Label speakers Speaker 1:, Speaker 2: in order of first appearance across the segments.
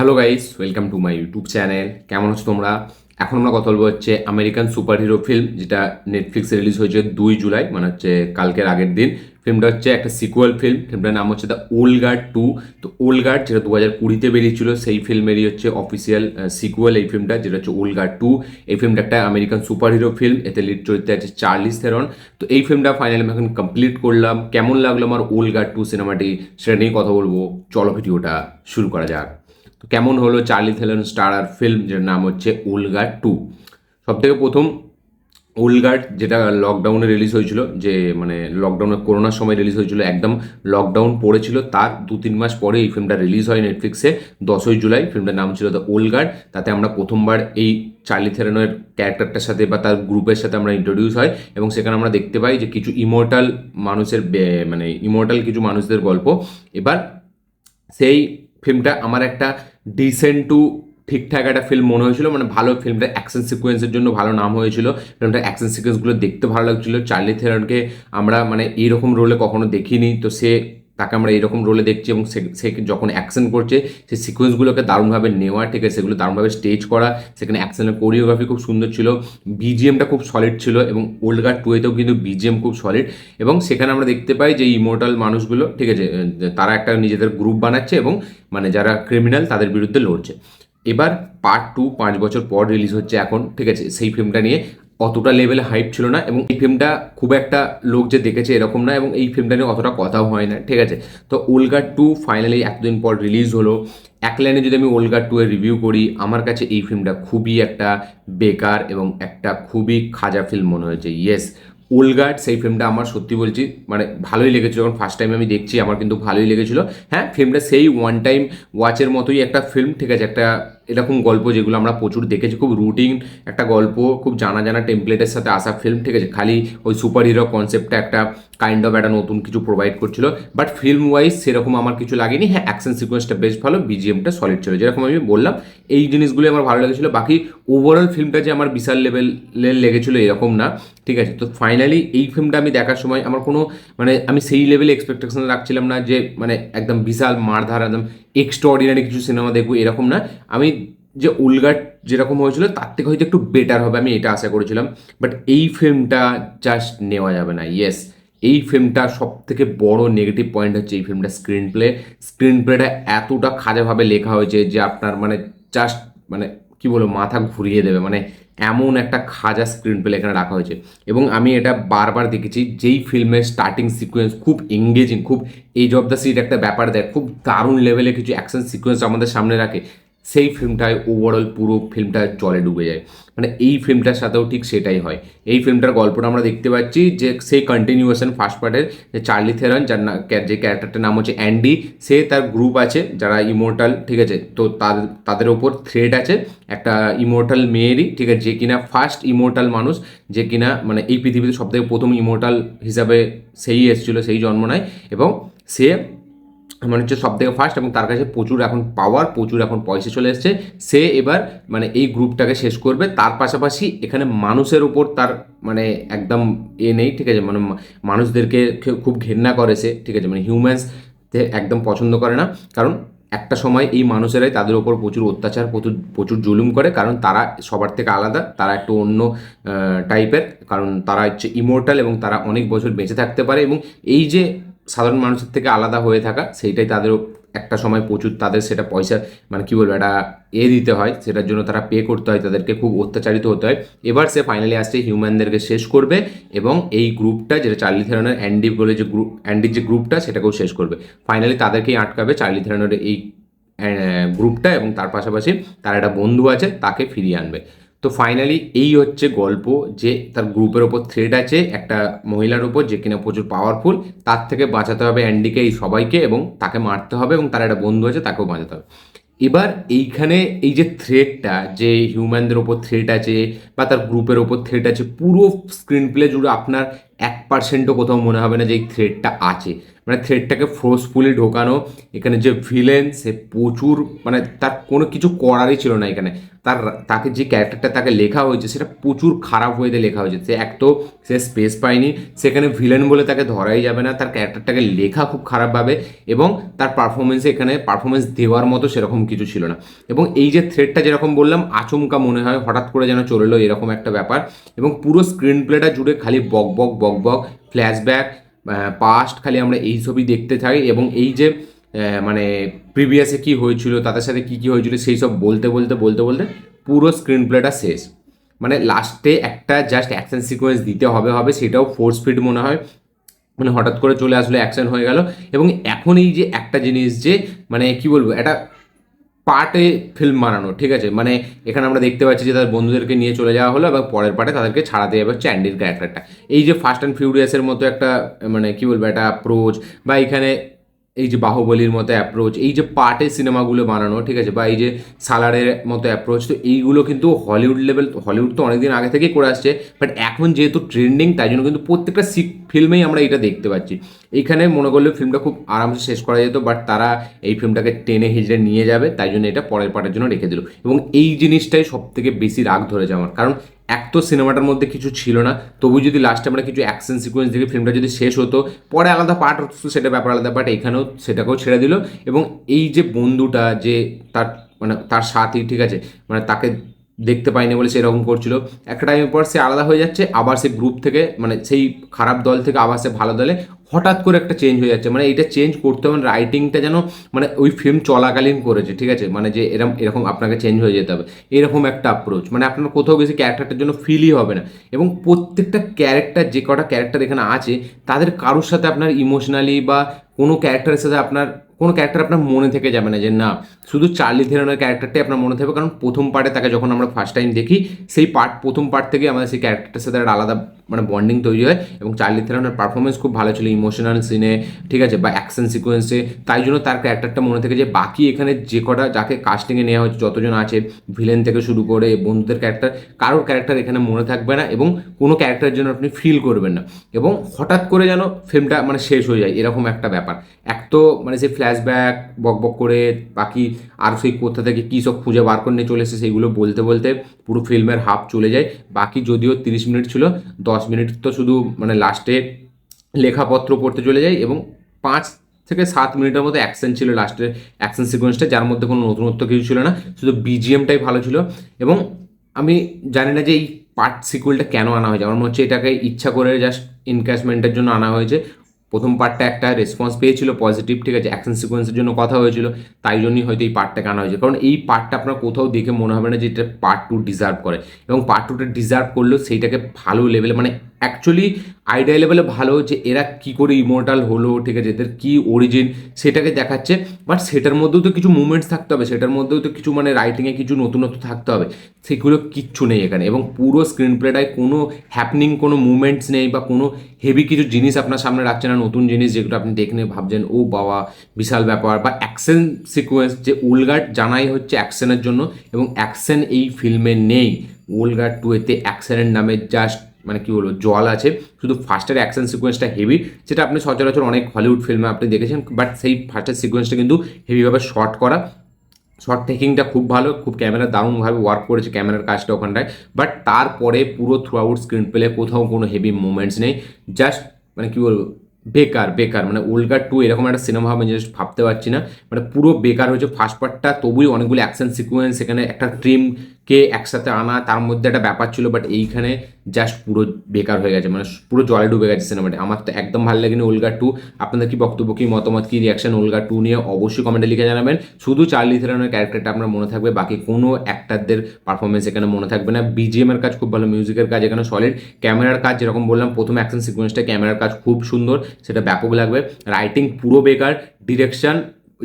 Speaker 1: Hello guys welcome to my YouTube channel কেমন আছো তোমরা? এখন আমরা কথা বলব হচ্ছে আমেরিকান সুপার হিরো ফিল্ম যেটা নেটফ্লিক্সে রিলিজ হয়েছে দুই জুলাই মানে হচ্ছে কালকের আগের দিন। ফিল্মটা হচ্ছে একটা সিকুয়াল ফিল্ম ফিল্মটার নাম হচ্ছে দ্য ওল্ড গার্ড টু তো ওল্ড গার্ড যেটা দু হাজার কুড়িতে বেরিয়েছিল, সেই ফিল্মেরই হচ্ছে অফিসিয়াল সিকুয়াল এই ফিল্মটা যেটা হচ্ছে ওল্ড গার্ড টু এই ফিল্মটা একটা আমেরিকান সুপার হিরো ফিল্ম এতে লিড চরিত্রে আছে চার্লিস থেরন তো এই ফিল্মটা ফাইনালি আমি এখন কমপ্লিট করলাম। কেমন লাগল আমার ওল্ড গার্ড টু সিনেমাটি সেটা নিয়ে কথা বলব। চলো ভিডিওটা শুরু করা যাক। তো কেমন হলো চার্লি থেলন স্টারার ফিল্ম যার নাম হচ্ছে ওলগার্ড টু? সব থেকে প্রথম ওলগার্ড যেটা লকডাউনে রিলিজ হয়েছিল, যে মানে লকডাউনে করোনার সময় রিলিজ হয়েছিল, একদম লকডাউন পড়েছিল, তার দু তিন মাস পরে এই ফিল্মটা রিলিজ হয় নেটফ্লিক্সে দশই জুলাই ফিল্মটার নাম ছিল দ্য ওলগার্ড তাতে আমরা প্রথমবার এই চার্লি থেরানোর ক্যারেক্টারটার সাথে বা তার গ্রুপের সাথে আমরা ইন্ট্রোডিউস হয়, এবং সেখানে আমরা দেখতে পাই যে কিছু ইমোর্টাল মানুষের মানে ইমোর্টাল কিছু মানুষদের গল্প। এবার সেই ফিল্মটা আমার একটা ডিসেন্ট টু ঠিকঠাক একটা ফিল্ম মনে হয়েছিল মানে ভালো ফিল্মটা অ্যাকশন সিকোয়েন্সের জন্য ভালো নাম হয়েছিল। ফিল্মটা অ্যাকশন সিকোয়েন্সগুলো দেখতে ভালো লাগছিল। চার্লি থেরনকে আমরা মানে এইরকম রোলে কখনো দেখিনি। তো সে তাকে আমরা এরকম রোলে দেখছি এবং সে সে যখন অ্যাকশন করছে, সেই সিকোয়েন্সগুলোকে দারুণভাবে নেওয়া আছে? সেগুলো দারুণভাবে স্টেজ করা। সেখানে অ্যাকশনের কোরিওগ্রাফি খুব সুন্দর ছিল। বিজিএমটা খুব সলিড ছিল এবং ওল্ড গার্ড টুয়েতেও কিন্তু বিজিএম খুব সলিড এবং সেখানে আমরা দেখতে পাই যে ইমোর্টাল মানুষগুলো, ঠিক আছে? তারা একটা নিজেদের গ্রুপ বানাচ্ছে এবং মানে যারা ক্রিমিনাল তাদের বিরুদ্ধে লড়ছে। এবার পার্ট টু পাঁচ বছর পর রিলিজ হচ্ছে এখন, ঠিক আছে? সেই ফিল্মটা নিয়ে অতটা লেভেলে হাইপ ছিল না এবং এই ফিল্মটা খুব একটা লোক যে দেখেছে এরকম না এবং এই ফিল্মটা নিয়ে অতটা কথাও হয় না, ঠিক আছে? তো ওলগার টু ফাইনালি এতদিন পর রিলিজ হলো। এক লাইনে যদি আমি ওলগার টু এর রিভিউ করি, আমার কাছে এই ফিল্মটা খুবই একটা বেকার এবং একটা খুবই খাজা ফিল্ম মনে হয়েছে। ইয়েস ওলগার্ড সেই ফিল্মটা আমার সত্যি বলছি মানে ভালোই লেগেছিল যখন ফার্স্ট টাইম আমি দেখছি, আমার কিন্তু ভালোই লেগেছিল। হ্যাঁ ফিল্মটা সেই ওয়ান টাইম ওয়াচের মতোই একটা ফিল্ম ঠিক আছে? একটা এরকম গল্প যেগুলো আমরা প্রচুর দেখেছি, খুব রুটিন একটা গল্প, খুব জানা জানা টেমপ্লেটের সাথে আসা ফিল্ম ঠিক আছে? খালি ওই সুপার হিরো কনসেপ্টটা একটা কাইন্ড অফ একটা নতুন কিছু প্রোভাইড করছিল বাট ফিল্ম ওয়াইজ সেরকম আমার কিছু লাগেনি। হ্যাঁ অ্যাকশন সিকোয়েন্সটা বেশ ভালো বিজিএমটা সলিড ছিল। যেরকম আমি বললাম, এই জিনিসগুলো আমার ভালো লেগেছিল। বাকি ওভারঅল ফিল্মটা যে আমার বিশাল লেভেলের লেগেছিল এরকম না, ঠিক আছে? তো ফাইনালি এই ফিল্মটা আমি দেখার সময় আমার কোনো মানে আমি সেই লেভেলে এক্সপেকটেশন রাখছিলাম না যে মানে একদম বিশাল মারধার, একদম এক্সট্রা অর্ডিনারি কিছু সিনেমা দেখব, এরকম না। আমি যে উলগাট যেরকম হয়েছিল, তার থেকে হয়তো একটু বেটার হবে, আমি এটা আশা করেছিলাম। বাট এই ফিল্মটা জাস্ট নেওয়া যাবে না ইয়েস এই ফিল্মটা সব থেকে বড় নেগেটিভ পয়েন্ট হচ্ছে এই ফিল্মটা স্ক্রিন প্লে স্ক্রিন প্লেটা এতটা খাজাভাবে লেখা হয়েছে যে আপনার মানে জাস্ট মানে কি বলব, মাথা ঘুরিয়ে দেবে। মানে এমন একটা খাজা স্ক্রিন প্লে এখানে রাখা হয়েছে। এবং আমি এটা বারবার দেখেছি, যেই ফিল্মের স্টার্টিং সিকোয়েন্স খুব এঙ্গেজিং খুব এজ অফ দ্য সিট একটা ব্যাপার দেয়, খুব দারুণ লেভেলে কিছু অ্যাকশন সিকোয়েন্স আমাদের সামনে রাখে। সেই ফিল্মটায় ওভারঅল পুরো ফিল্মটা জলে ডুবে যায়। মানে এই ফিল্মটার সাথেও ঠিক সেটাই হয়। এই ফিল্মটার গল্পটা আমরা দেখতে পাচ্ছি যে সেই কন্টিনিউয়েশন ফার্স্ট পার্টের যে চার্লি থেরন যার না যে ক্যারেক্টারটার নাম হচ্ছে অ্যান্ডি সে তার গ্রুপ আছে, যারা ইমোর্টাল ঠিক আছে? তো তার তাদের ওপর থ্রেড আছে একটা ইমোর্টাল মেয়েরই, ঠিক আছে? যে কিনা ফার্স্ট ইমোর্টাল মানুষ, যে কিনা মানে এই পৃথিবীতে সবথেকে প্রথম ইমোর্টাল হিসাবে সেই এসেছিল, সেই জন্ম নেয় এবং সে মানে হচ্ছে সব থেকে ফার্স্ট এবং তার কাছে প্রচুর এখন পাওয়ার প্রচুর এখন পয়সা চলে এসছে। সে এবার মানে এই গ্রুপটাকে শেষ করবে। তার পাশাপাশি এখানে মানুষের উপর তার মানে একদম এ নেই, ঠিক আছে? মানে মানুষদেরকে খুব ঘেন্না করে সে, ঠিক আছে? মানে হিউম্যানস একদম পছন্দ করে না। কারণ একটা সময় এই মানুষেরাই তাদের ওপর প্রচুর অত্যাচার, প্রচুর প্রচুর জুলুম করে। কারণ তারা সবার থেকে আলাদা, তারা একটু অন্য টাইপের কারণ তারা হচ্ছে ইমোর্টাল এবং তারা অনেক বছর বেঁচে থাকতে পারে এবং এই যে সাধারণ মানুষের থেকে আলাদা হয়ে থাকা, সেইটাই তাদের একটা সময় প্রচুর তাদের সেটা পয়সা মানে কী বলব, একটা এ দিতে হয়, সেটার জন্য তারা পে করতে হয়, তাদেরকে খুব অত্যাচারিত হতে হয়। এবার সে ফাইনালি আসছে হিউম্যানদেরকে শেষ করবে এবং এই গ্রুপটা যেটা চার্লি থেরানোর অ্যান্ডি বলে যে গ্রুপ অ্যান্ডির যে গ্রুপটা, সেটাকেও শেষ করবে। ফাইনালি তাদেরকেই আটকাবে চার্লি থেরানোর এই গ্রুপটা এবং তার পাশাপাশি তার একটা বন্ধু আছে, তাকে ফিরিয়ে আনবে। তো ফাইনালি এই হচ্ছে গল্প যে তার গ্রুপের ওপর থ্রেড আছে, একটা মহিলার ওপর যে কিনা প্রচুর পাওয়ারফুল তার থেকে বাঁচাতে হবে অ্যান্ডিকে এই সবাইকে এবং তাকে মারতে হবে এবং তার একটা বন্ধু আছে তাকেও বাঁচাতে হবে। এবার এইখানে এই যে থ্রেডটা যে হিউম্যানদের ওপর থ্রেড আছে বা তার গ্রুপের ওপর থ্রেড আছে, পুরো স্ক্রিন প্লে জুড়ে আপনার এক পার্সেন্টও কোথাও মনে হবে না যে এই থ্রেডটা আছে। মানে থ্রেডটাকে ফোর্সফুলি ঢোকানো, এখানে যে ভিলেন সে প্রচুর মানে তার কোনো কিছু করারই ছিল না এখানে। তার, তাকে যে ক্যারেক্টারটা তাকে লেখা হয়েছে সেটা প্রচুর খারাপ ওয়েতে লেখা হয়েছে। সে এক তো সে স্পেস পায়নি সেখানে ভিলেন বলে তাকে ধরাই যাবে না, তার ক্যারেক্টারটাকে লেখা খুব খারাপভাবে এবং তার পারফরমেন্সে এখানে পারফরমেন্স দেওয়ার মতো সেরকম কিছু ছিল না। এবং এই যে থ্রেডটা যেরকম বললাম, আচমকা মনে হয় হঠাৎ করে যেন চলে এরকম একটা ব্যাপার। এবং পুরো স্ক্রিন প্লেটা জুড়ে খালি বক বক বক বক ফ্ল্যাশব্যাক পাস্ট খালি আমরা এই ছবি দেখতে থাকি এবং এই যে মানে প্রিভিয়াসে কি হয়েছিল, তাদের সাথে কি কি হয়েছিল, সেই সব বলতে বলতে বলতে বলতে পুরো স্ক্রিন প্লেটা শেষ। মানে লাস্টে একটা জাস্ট অ্যাকশন সিকোয়েন্স দিতে হবে হবে, সেটাও ফোর্স ফিড মনে হয়। মানে হঠাৎ করে চলে আসলো অ্যাকশন হয়ে গেল। এবং এখন এই যে একটা জিনিস যে মানে কি বলব, একটা পার্টে ফিল্ম বানানো, ঠিক আছে? মানে এখানে আমরা দেখতে পাচ্ছি যে তার বন্ধুদেরকে নিয়ে চলে যাওয়া হলো এবং পরের পার্টে তাদেরকে ছাড়াতে যাবে হচ্ছে অ্যান্ডির ক্যারেক্টারটা এই যে ফার্স্ট অ্যান্ড ফিউরিয়াসের মতো একটা মানে কী বলব, একটা অ্যাপ্রোচ বা এখানে এই যে বাহুবলীর মতো অ্যাপ্রোচ এই যে পার্টের সিনেমাগুলো বানানো, ঠিক আছে? বা এই যে সালারের মতো অ্যাপ্রোচ তো এইগুলো কিন্তু হলিউড লেভেল হলিউড তো অনেকদিন আগে থেকেই করে আসছে বাট এখন যেহেতু ট্রেন্ডিং তাই জন্য কিন্তু প্রত্যেকটা সিক ফিল্মেই আমরা এটা দেখতে পাচ্ছি। এইখানে মনে করলে ফিল্মটা খুব আরামসে শেষ করা যেত বাট তারা এই ফিল্মটাকে টেনে হিজড়ে নিয়ে যাবে, তাই জন্য এটা পরের পার্টের জন্য রেখে দিল। এবং এই জিনিসটাই সব থেকে বেশি রাগ ধরেছে আমার, কারণ এক তো সিনেমাটার মধ্যে কিছু ছিল না, তবু যদি লাস্টে আমরা কিছু অ্যাকশন সিকোয়েন্স দেখি ফিল্মটা যদি শেষ হতো, পরে আলাদা পার্ট হতো, সেটা ব্যাপার আলাদা বাট এখানেও সেটাকেও ছেড়ে দিল। এবং এই যে বন্ধুটা, যে তার মানে তার সাথী, ঠিক আছে? মানে তাকে দেখতে পাইনি বলে সেরকম করছিল। একটা টাইমের পর সে আলাদা হয়ে যাচ্ছে, আবার সে গ্রুপ থেকে মানে সেই খারাপ দল থেকে আবার সে ভালো দলে হঠাৎ করে একটা চেঞ্জ হয়ে যাচ্ছে। মানে এটা চেঞ্জ করতে হবে রাইটিংটা যেন মানে ওই ফিল্ম চলাকালীন করেছে, ঠিক আছে? মানে যে এরকম এরকম আপনাকে চেঞ্জ হয়ে যেতে হবে। এরকম একটা অ্যাপ্রোচ মানে আপনার কোথাও গেছে ক্যারেক্টারটার জন্য ফিলই হবে না। এবং প্রত্যেকটা ক্যারেক্টার যে কটা ক্যারেক্টার এখানে আছে, তাদের কারোর সাথে আপনার ইমোশনালি বা কোনো ক্যারেক্টারের সাথে আপনার কোনো ক্যারেক্টার আপনার মনে থেকে যাবে না যে না, শুধু চার্লি থেরনের ক্যারেক্টারটাই আপনার মনে থাকবে। কারণ প্রথম পার্টে তাকে যখন আমরা ফার্স্ট টাইম দেখি, সেই পার্ট প্রথম পার্ট থেকে আমাদের সেই ক্যারেক্টারটার সাথে একটা আলাদা মানে বন্ডিং তৈরি হয় এবং চার্লি থেরনের পারফরমেন্স খুব ভালো ছিল ইমোশনাল সিনে ঠিক আছে, বা অ্যাকশন সিকোয়েন্সে তাই জন্য তার ক্যারেক্টারটা মনে থেকে যে বাকি এখানে যে কটা, যাকে কাস্টিংয়ে নেওয়া হচ্ছে যতজন আছে ভিলেন থেকে শুরু করে বন্ধুদের ক্যারেক্টার কারোর ক্যারেক্টার এখানে মনে থাকবে না এবং কোনো ক্যারেক্টারের জন্য আপনি ফিল করবেন না। এবং হঠাৎ করে যেন ফিল্মটা মানে শেষ হয়ে যায়, এরকম একটা ব্যাপার। এক তো মানে সেই ফ্ল্যাশব্যাক বক বক করে বাকি আর সেই কোথা থেকে কী সব খুঁজে বার করে নিয়ে চলে এসে সেইগুলো বলতে বলতে পুরো ফিল্মের হাফ চলে যায়। বাকি যদিও তিরিশ মিনিট ছিল, দশ মিনিট তো শুধু মানে লাস্টে লেখাপত্র পড়তে চলে যায় এবং পাঁচ থেকে সাত মিনিটের মতো অ্যাকশন ছিল লাস্টের অ্যাকশন সিকোয়েন্সটা যার মধ্যে কোনো নতুনত্ব কিছু ছিল না, শুধু বিজিএমটাই ভালো ছিল। এবং আমি জানি না যে এই পার্ট সিকুয়েলটা কেন আনা হয়েছে, আমার মনে হচ্ছে এটাকে ইচ্ছা করে জাস্ট ইনক্যাশমেন্টের জন্য আনা হয়েছে। প্রথম পার্টটা একটা রেসপন্স পেয়েছিল পজিটিভ ঠিক আছে? অ্যাকশন সিকোয়েন্সের জন্য কথা হয়েছিল, তাই জন্যই হয়তো এই পার্টটাকে আনা হয়েছে? কারণ এই পার্টটা আপনার কোথাও দেখে মনে হবে না যে এটা পার্ট টু ডিজার্ভ করে। এবং পার্ট টুটা ডিজার্ভ করলেও সেইটাকে ভালো লেভেলে মানে অ্যাকচুয়ালি আইডিয়া লেভেলে ভালো যে এরা কি করে ইমোর্টাল হলো, ঠিক আছে, এদের কি অরিজিন সেটাকে দেখাচ্ছে। বাট সেটার মধ্যেও তো কিছু মুভমেন্টস থাকতে হবে, সেটার মধ্যেও তো কিছু মানে রাইটিংয়ে কিছু নতুনত্ব থাকতে হবে। সেগুলো কিচ্ছু নেই এখানে। এবং পুরো স্ক্রিন প্লেটায় কোনো হ্যাপনিং কোনো মুভমেন্টস নেই বা কোনো হেভি কিছু জিনিস আপনার সামনে রাখছে না, নতুন জিনিস যেগুলো আপনি দেখলে ভাবছেন, ও বাবা, বিশাল ব্যাপার। বা অ্যাকশন সিকোয়েন্স যে উলগার্ড জানাই হচ্ছে অ্যাকশনের জন্য, এবং অ্যাকশন এই ফিল্মে নেই। উলগার্ড টু এতে অ্যাকশনের নামে জাস্ট মানে কি বলব, জল আছে, শুধু ফার্স্টের অ্যাকশন সিকোয়েন্সটা হেভি যেটা আপনি সচরাচর অনেক হলিউড ফিল্মে আপনি দেখেছেন বাট সেই ফার্স্টের সিকোয়েন্সটা কিন্তু হেভিভাবে শর্ট করা। শর্ট টেকিংটা খুব ভালো, খুব ক্যামেরা দারুণভাবে ওয়ার্ক করেছে ক্যামেরার কাজটা ওখানটায় বাট তারপরে পুরো থ্রু আউট স্ক্রিন প্লে কোথাও কোনো হেভি মুভমেন্টস নেই। জাস্ট মানে কী বলব, বেকার বেকার মানে উলগার টু এরকম একটা সিনেমা আমি জাস্ট ভাবতে পারছি না। মানে পুরো বেকার হয়েছে ফার্স্ট পার্টটা তবুই অনেকগুলো অ্যাকশন সিকোয়েন্স এখানে একটা ট্রিমকে একসাথে আনা, তার মধ্যে একটা ব্যাপার ছিল বাট এইখানে জাস্ট পুরো বেকার হয়ে গেছে মানে পুরো জলে ডুবে গেছে সিনেমাটা আমার তো একদম ভালো লাগেনি উলগা টু আপনাদের কি বক্তব্য, কি মতামত, কি রিয়াকশন উলগা টু নিয়ে অবশ্যই কমেন্টে লিখে জানাবেন। শুধু চার্লি থেরানের ক্যারেক্টারটা আপনার মনে থাকবে, বাকি কোনো অ্যাক্টারদের পারফরমেন্স এখানে মনে থাকবে না। বিজিএম এর কাজ খুব ভালো মিউজিকের কাজ এখানে সলিড ক্যামেরার কাজ যেরকম বললাম, প্রথম অ্যাকশন সিকোয়েন্সটা ক্যামেরার কাজ খুব সুন্দর, সেটা ব্যাপক লাগবে। রাইটিং পুরো বেকার ডিরেকশন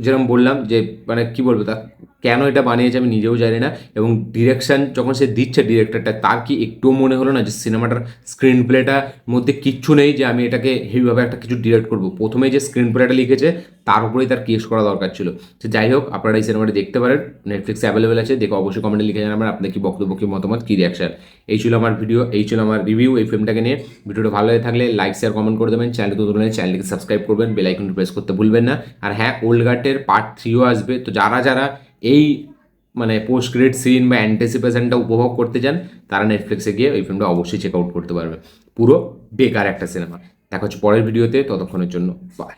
Speaker 1: যেরকম বললাম, যে মানে কি বলব তা কেন এটা বানিয়েছে আমি নিজেও জানি না। এবং ডিরেকশন যখন সে দিচ্ছে ডিরেক্টরটা তার কি একটুও মনে হলো না যে সিনেমাটার স্ক্রিন প্লেটার মধ্যে কিচ্ছু নেই যে আমি এটাকে হেভিভাবে একটা কিছু ডিরেক্ট করব? প্রথমে যে স্ক্রিন প্লেটা লিখেছে, তার উপরেই তার কেস করা দরকার ছিল। তো যাই হোক, আপনারা এই সিনেমাটি দেখতে পারেন। নেটফ্লিক্সে অ্যাভেলেবেল আছে, দেখে অবশ্যই কমেন্টে লিখে জানাবেন আপনার কি বক্তব্য, কি মতামত, কী রিয়াকশন এই ছিল আমার ভিডিও এই ছিল আমার রিভিউ এই ফিল্মটাকে নিয়ে। ভিডিওটা ভালো লাগে থাকলে লাইক শেয়ার কমেন্ট করে দেবেন। চ্যানেলটি তো ধরনের চ্যানেলটিকে সাবস্ক্রাইব করবেন বেল আইকনটি প্রেস করতে ভুলবেন না। আর হ্যাঁ ওল্ড গার্ডের পার্ট থ্রিও আসবে। তো যারা যারা এই মানে পোস্ট ক্রেডিট সিন বা অ্যান্টিসিপেশনটা উপভোগ করতে চান, তারা নেটফ্লিক্সে গিয়ে ওই ফিল্মটা অবশ্যই চেক আউট করতে পারবে। পুরো বেকার একটা সিনেমা দেখা হচ্ছে পরের ভিডিওতে ততক্ষণের জন্য বাই